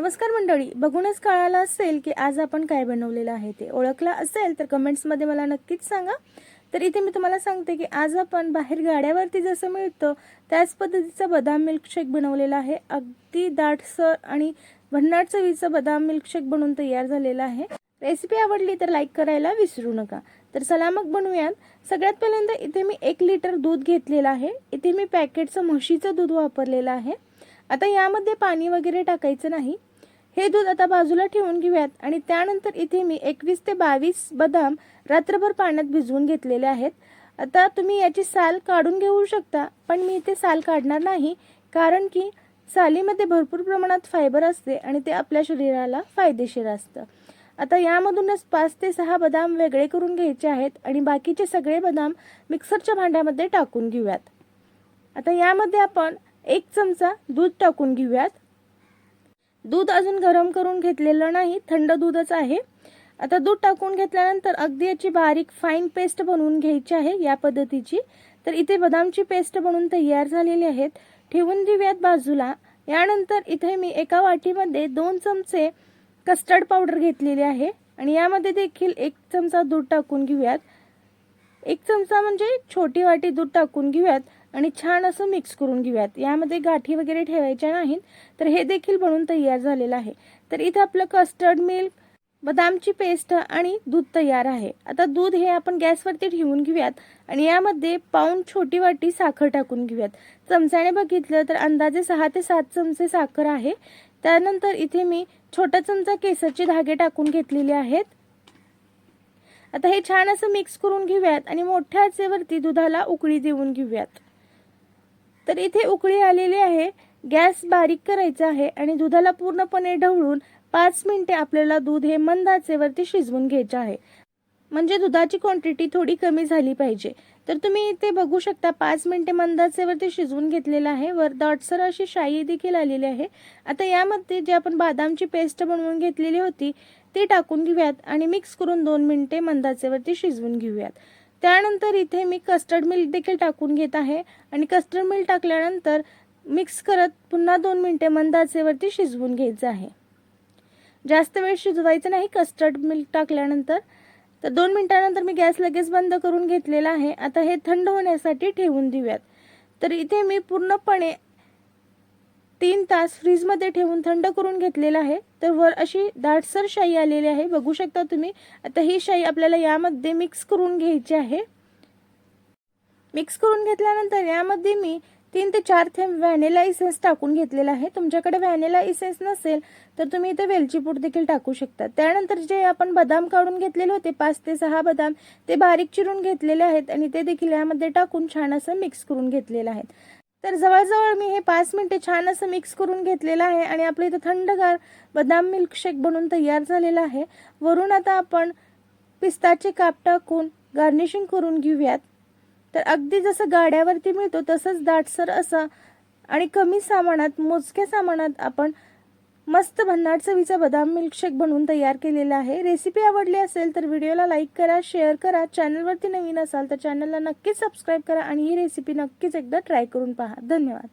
नमस्कार मंडळी. बघूनच कळालं असेल की आज आपण काय बनवलेलं आहे ते. ओळखलं असेल तर कमेंट्समध्ये मला नक्कीच सांगा. तर इथे मी तुम्हाला सांगते की आज आपण बाहेर गाड्यावरती जसं मिळतं त्याच पद्धतीचा बदाम मिल्कशेक बनवलेला आहे. अगदी दाटसर आणि भन्नाट चवीचं बदाम मिल्कशेक बनवून तयार झालेला आहे. रेसिपी आवडली तर लाईक करायला विसरू नका. तर चला मग बनवूयात. सगळ्यात पहिल्यांदा इथे मी एक लिटर दूध घेतलेलं आहे. इथे मी पॅकेटचं म्हशीचं दूध वापरलेलं आहे. आता यामध्ये पाणी वगैरे टाकायचं नाही. हे दूध आता बाजूला ठेवून घेऊयात. आणि त्यानंतर इथे मी एकवीस ते बावीस बदाम रात्रभर पाण्यात भिजवून घेतलेले आहेत. आता तुम्ही याची साल काढून घेऊ शकता पण मी इथे साल काढणार नाही कारण की सालीमध्ये भरपूर प्रमाणात फायबर असते आणि ते आपल्या शरीराला फायदेशीर असतं. आता यामधूनच पाच ते सहा बदाम वेगळे करून घ्यायचे आहेत आणि बाकीचे सगळे बदाम मिक्सरच्या भांड्यामध्ये टाकून घेऊयात. आता यामध्ये आपण एक चमचा दूध टाकून घेऊयात. दूध अजून गरम करून घेतलेलं नाही थंड दूधच आहे. आता दूध टाकून घेतल्यानंतर अगदी याची बारीक फाईन पेस्ट बनवून घ्यायची आहे या पद्धतीची. तर इथे बदामची पेस्ट बनवून तयार झालेली आहेत. ठेवून देऊयात बाजूला. यानंतर इथे मी एका वाटीमध्ये दोन चमचे कस्टर्ड पावडर घेतलेली आहे. आणि यामध्ये देखील एक चमचा दूध टाकून घेऊयात. एक चमचा म्हणजे छोटी वाटी दूध टाकून घेऊयात. आणि छान असं मिक्स करून घेऊयात. यामध्ये गाठी वगैरे ठेवायच्या नाहीत तर हे देखील बनवून तयार झालेलं आहे. तर इथं आपलं कस्टर्ड मिल्क बदामची पेस्ट आणि दूध तयार आहे. आता दूध हे आपण गॅसवरती ठेवून घेऊयात आणि यामध्ये पाऊन छोटी वाटी साखर टाकून घेऊयात. चमच्याने बघितलं तर अंदाजे सहा ते सात चमचे साखर आहे. त्यानंतर इथे मी छोटा चमचा केसरचे धागे टाकून घेतलेले आहेत. आता हे छान असं मिक्स करून घेऊयात आणि मोठ्या आचेवरती दुधाला उकळी देऊन घेऊयात. तर इथे उकळी आलेली आहे. गॅस बारीक करायचा आहे आणि दुधाला पूर्णपणे ढवळून पाच मिनिटे आपल्याला दूध हे मंदाचेवरती शिजवून घ्यायचे आहे. म्हणजे दुधाची क्वांटिटी थोडी कमी झाली पाहिजे. तर तुम्ही इथे बघू शकता पाच मिनिटे मंदाचेवरती शिजवून घेतलेलं आहे. वर दाटसर अशी शाई देखील आलेली आहे. आता यामध्ये जे आपण बदामची पेस्ट बनवून घेतलेली होती ती टाकून घेऊयात आणि मिक्स करून दोन मिनिटे मंदाचेवरती शिजवून घेऊयात. त्यानंतर इथे मी कस्टर्ड मिल्क देखील टाकून घेत आहे. आणि कस्टर्ड मिल्क टाकल्यानंतर मिक्स करत पुन्हा दोन मिनटे मंदाचेवरती शिजवून घ्यायचं आहे. जास्त वेळ शिजवायचं नाही कस्टर्ड मिल्क टाकल्यानंतर. तर दोन मिनटानंतर मी गॅस लगेच बंद करून घेतलेला आहे. आता हे थंड होण्यासाठी ठेवून देऊयात. तर इथे मी पूर्णपणे तीन तास फ्रीजमध्ये ठेवून थंड करून घेतलेलं आहे. तर वर अशी दाटसर शाई आलेली आहे. बघू शकता तुम्ही. आता ही शाई आपल्याला यामध्ये मिक्स करून घ्यायची आहे. मिक्स करून घेतल्यानंतर यामध्ये मी तीन ते चार थेंब व्हॅनिला इसेन्स टाकून घेतलेला आहे. तुमच्याकडे व्हॅनिला इसेन्स नसेल तर तुम्ही इथे वेलची पूड देखील टाकू शकता. त्यानंतर जे आपण बदाम काढून घेतलेले होते पाच ते सहा बदाम ते बारीक चिरून घेतलेले आहेत आणि ते देखील यामध्ये टाकून छान असं मिक्स करून घेतलेलं आहे. तर जवळजवळ मी हे पाच मिनटे छान असं मिक्स करून घेतलेलं आहे आणि आपलं इथं थंडगार बदाम मिल्कशेक बनून तयार झालेलं आहे. वरून आता आपण पिस्ताचे काप टाकून गार्निशिंग करून घेऊयात. तर अगदी जसं गाड्यावरती मिळतो तसंच दाटसर असं आणि कमी सामानात मोजक्या सामानात आपण मस्त भन्नाट चवीचा बदाम मिल्कशेक बनवून तयार केलेला आहे. रेसिपी आवडली असेल तर व्हिडिओला लाईक करा शेअर करा. चॅनलवरती नवीन असाल तर चॅनलला नक्कीच सबस्क्राईब करा आणि ही रेसिपी नक्कीच एकदा ट्राय करून पहा. धन्यवाद.